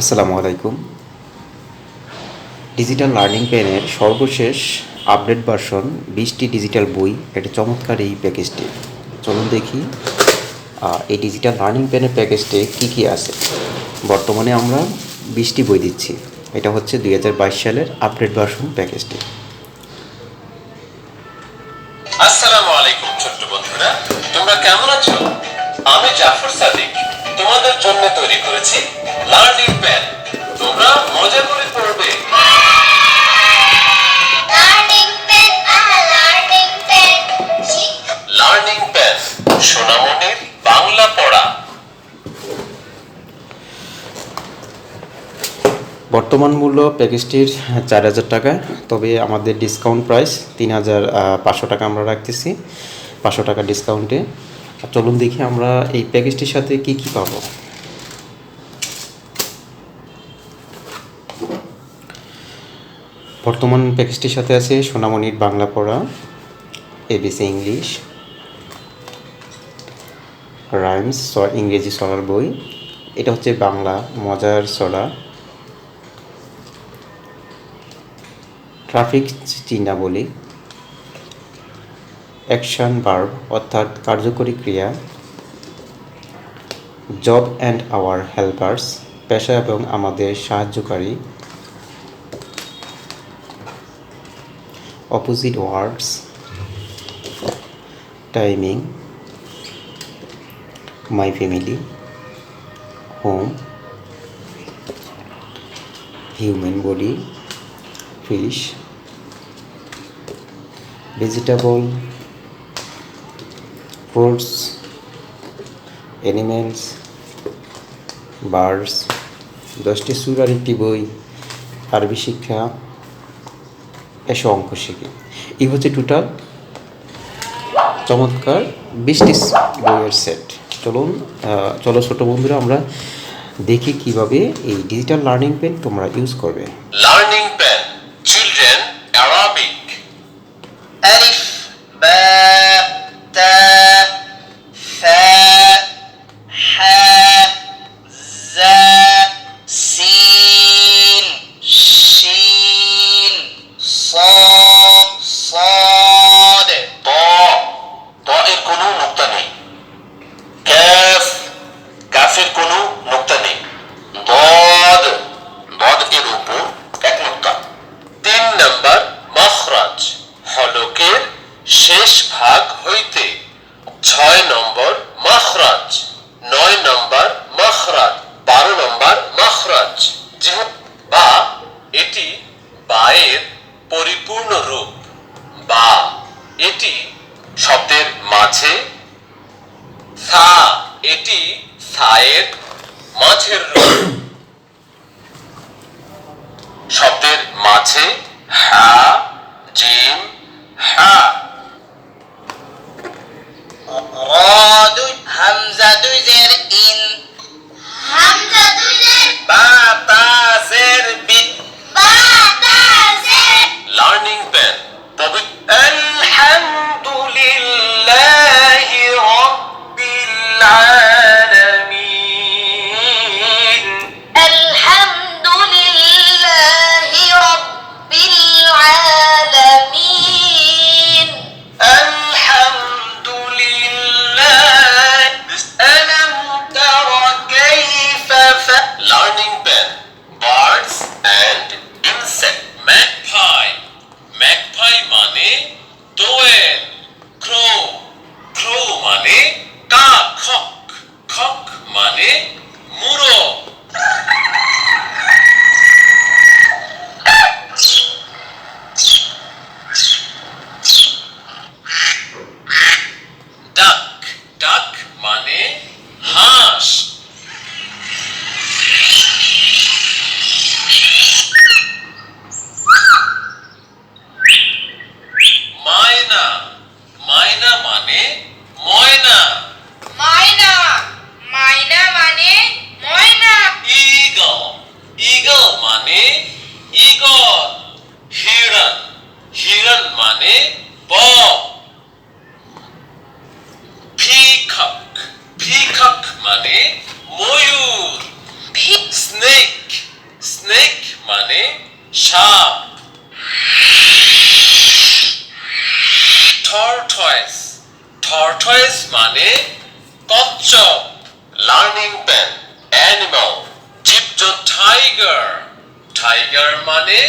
আসসালামু আলাইকুম digital learning পেনের সর্বশেষ আপডেট ভার্সন বিশটি ডিজিটাল বই, একটা চমৎকার এই প্যাকেজটি চলুন দেখি এই ডিজিটাল লার্নিং পেনের প্যাকেজটি কী কী আছে। বর্তমানে আমরা বিশটি বই দিচ্ছি। এটা হচ্ছে দুই হাজার বাইশ সালের আপডেট ভার্সন প্যাকেজটি লার্নিং প্যান তোমরা মজা করে পড়বে Learning pen, learning pen. Chick. Learning pen সোনামণির Bangla পড়া বর্তমান মূল্য প্যাকেজটির চার হাজার টাকা তবে আমাদের ডিসকাউন্ট প্রাইস তিন হাজার পাঁচশো টাকা আমরা রাখতেছি পাঁচশো টাকা ডিসকাউন্টে আর চলুন দেখি আমরা এই প্যাকেজটির সাথে কি কি পাবো বর্তমান প্যাকেজটির সাথে আছে সোনামণির বাংলা পড়া এবিসি ইংলিশ রাইমস ইংরেজি সরার বই। এটা হচ্ছে বাংলা, মজার সরা। ট্রাফিক চিহ্নাবলী। অ্যাকশন বার্ব অর্থাৎ কার্যকরী ক্রিয়া। Job and our helpers. পেশা এবং আমাদের সাহায্যকারী। Opposite words timing my family home human body fish vegetable fruits, animals, birds, দশটি সুরার একটি বই আরবি শিক্ষা এসব অঙ্ক শিখে। এই হচ্ছে টোটাল চমৎকার বিশটি বইয়ের সেট চলুন চলো ছোট বন্ধুরা আমরা দেখি কীভাবে এই ডিজিটাল লার্নিং পেন তোমরা ইউজ করবে। লার্নিং প্যান মানে সাপ। টর্টয়েস টর্টয়েস মানে কচ্ছপ। লার্নিং পেন অ্যানিমাল জিপ্ট টাইগার টাইগার মানে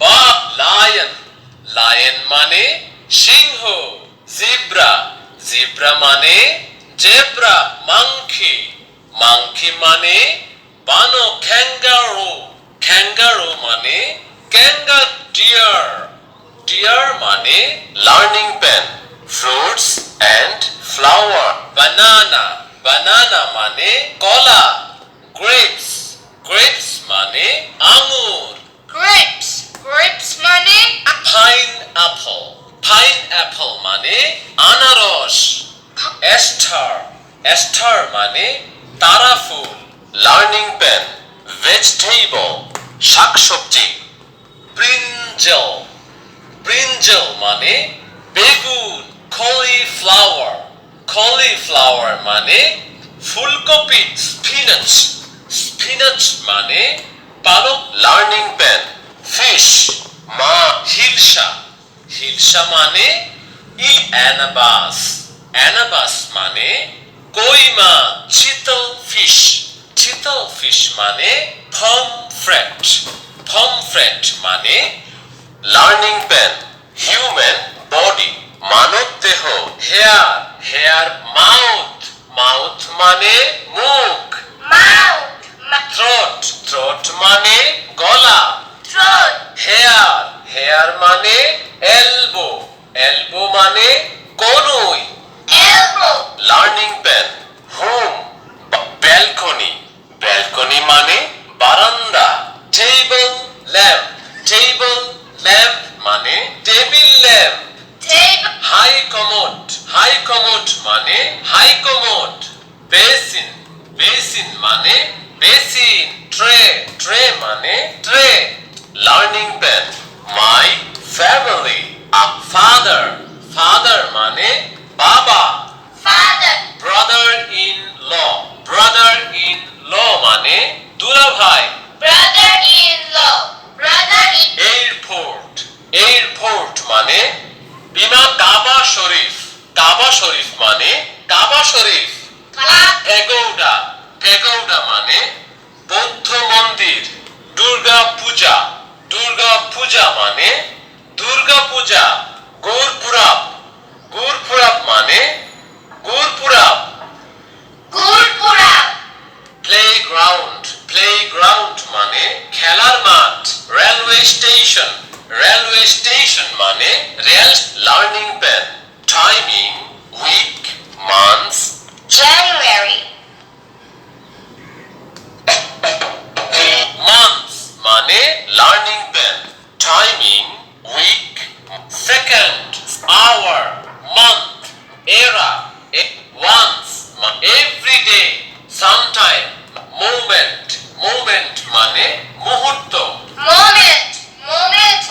বা লায়ন লায়ন মানে সিংহ। জিব্রা জিব্রা মানে জেব্রা। মাংখি মাংখি মানে বানর। ক্যাঙ্গারু ক্যাঙ্গারু মানে ক্যাঙ্গা ডিয়ার ডিয়ার মানে learning pen fruits and flower banana banana মানে কলা গ্রেপস গ্রেপস মানে আঙুর। Grapes. Grapes মানে পাইন অ্যাপল পাইন অ্যাপল মানে আনারস। এস্টার এস্টার মানে তারা ফুল। লার্নিং পেন ভেজিটেবল শাকসবজি ব্রিঞ্জল। ব্রিঞ্জল মানে বেগুন, কলিফ্লাওয়ার। কলিফ্লাওয়ার মানে ফুলকপি, স্পিনাচ। স্পিনাচ মানে পালক লার্নিং পেন ফিশ, মা হিলসা হিলসা মানে ই অ্যানাবাস। অ্যানাবাস মানে কই চিতল ফিশ। চিতল ফিশ মানে ফ্রেট ফ্রেট মানে লার্নিং পেন হিউম্যান বডি মানব দেহ হেয়ার হেয়ার মাউথ মাউথ মানে মুখ. থ্রোট থ্রোট মানে গলা. হেয়ার হেয়ার মানে এলবো এলবো মানে কনুই. Learning pen home balcony balcony মানে বারান্দা টেবিল ল্যাম্প টেবিল ল্যাম্প মানে table lamp. High commode high commode মানে হাই কমোড বেসিন বেসিন মানে বেসিন ট্রে ট্রে মানে tray learning pen my family uh father father মানে বাবা. Brother in law brother in law মানে দুলাভাই। Brother-in-law. Brother-in. Airport airport মানে বিমান কাবা শরীফ। কাবা শরীফ মানে কাবা শরীফ. পেগোডা পেগোডা মানে বৌদ্ধ মন্দির। দুর্গা পূজা। দুর্গা পূজা মানে দুর্গা পূজা। গুরপুরাপ গুরপুরাপ মানে গুরপুরাপ Gurpura. প্লেগ্রাউন্ড প্লেগ্রাউন্ড মানে খেলার মাঠ রেলওয়ে স্টেশন রেলওয়ে স্টেশন মানে rail learning pen timing week months January. Months মানে learning pen timing week second hour month এরা once every day sometime moment moment মানে মুহূর্ত Moment. Moment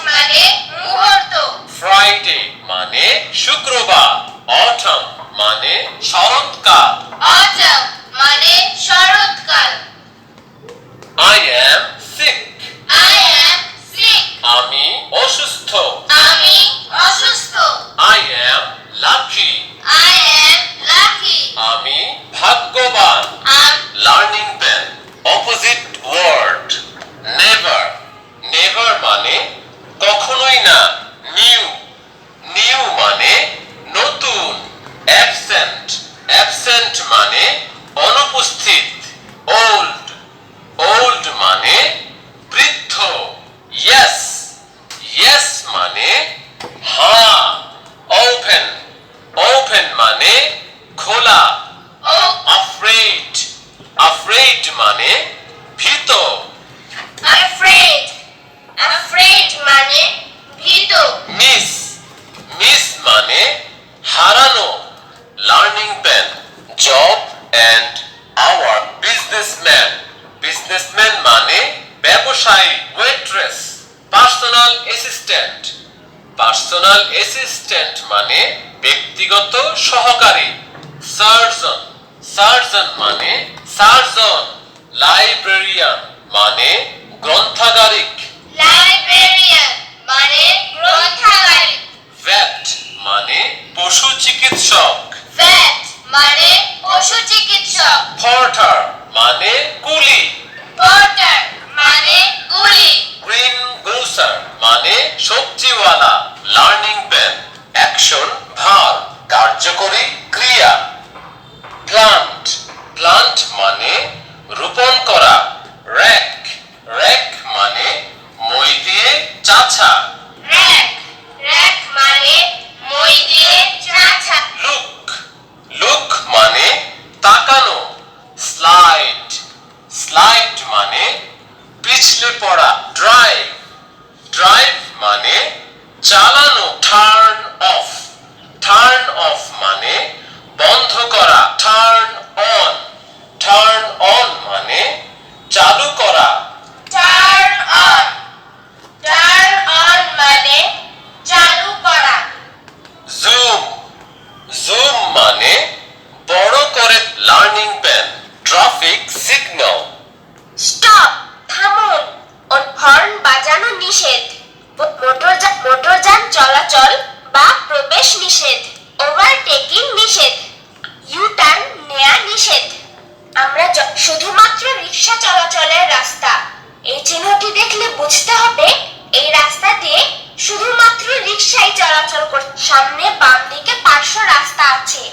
রিক্সাই চলাচল কর সামনে বাম দিকে পার্শ্ব রাস্তা আছে।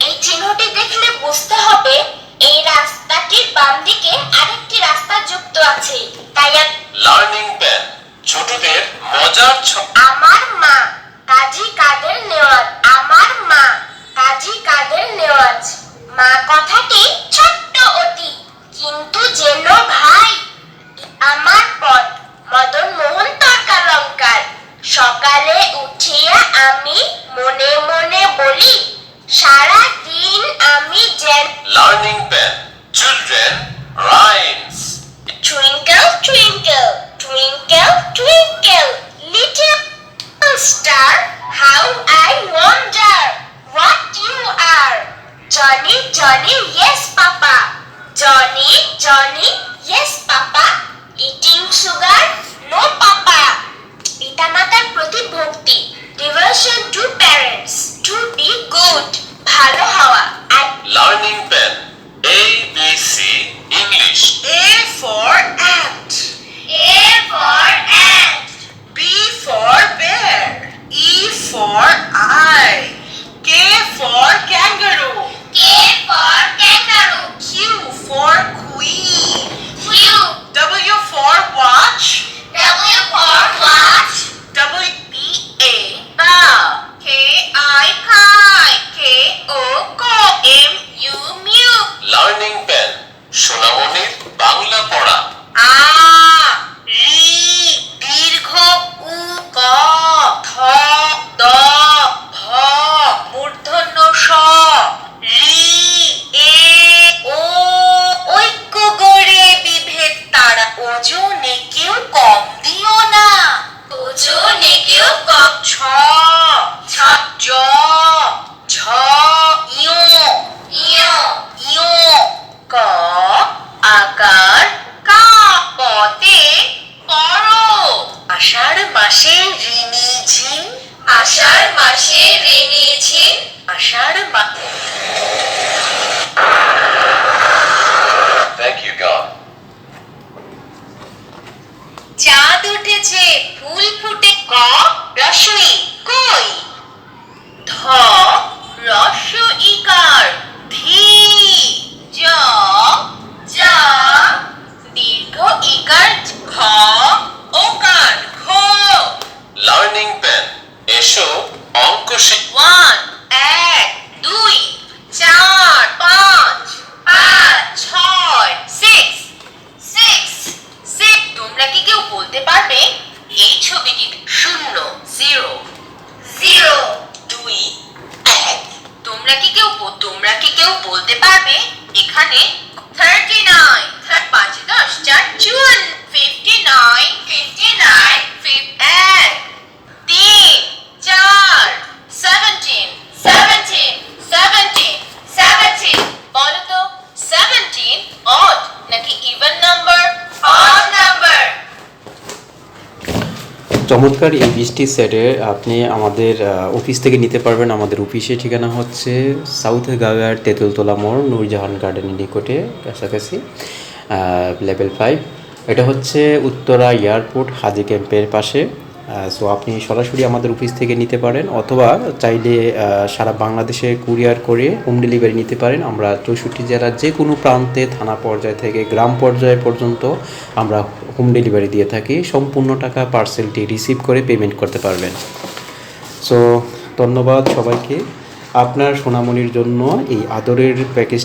এই চিহ্নটি দেখলে বুঝতে হবে এই রাস্তাটির বাম দিকে আরেকটি রাস্তা যুক্ত আছে। তাই লার্নিং পেন ছোটদের মজার ছ- আমার মা কাজী কাদের নেওয়াজ আমার মা কাজী কাদের নেওয়াজ। মা কথাটি ছোট্ট অতি কিন্তু যেন ভাই আমার পথ মদন মোহন তর্কালঙ্কার। সকালে উঠিয়া এখানে থার্টি নাইন পাঁচ দশ চার চুয়ান্ন ফিফটি নাইন চমৎকার এই বৃষ্টির সেটে আপনি আমাদের অফিস থেকে নিতে পারবেন। আমাদের অফিসের ঠিকানা হচ্ছে সাউথ গাওয়ার তেঁতুলতলা মোড়, নূরজাহান গার্ডেনের নিকটে, কাছাকাছি লেভেল ফাইভ এটা হচ্ছে উত্তরা এয়ারপোর্ট হাজি ক্যাম্পের পাশে। সো আপনি সরাসরি আমাদের অফিস থেকে নিতে পারেন, অথবা চাইলে সারা বাংলাদেশে কুরিয়ার করে হোম ডেলিভারি নিতে পারেন। আমরা চৌষট্টি জেলার যে কোনো প্রান্তে, থানা পর্যায় থেকে গ্রাম পর্যায় পর্যন্ত আমরা হোম ডেলিভারি দিয়ে থাকি। সম্পূর্ণ টাকা পার্সেলটি রিসিভ করে পেমেন্ট করতে পারবেন। সো ধন্যবাদ সবাইকে। আপনার সোনামণির জন্য এই আদরের প্যাকেজ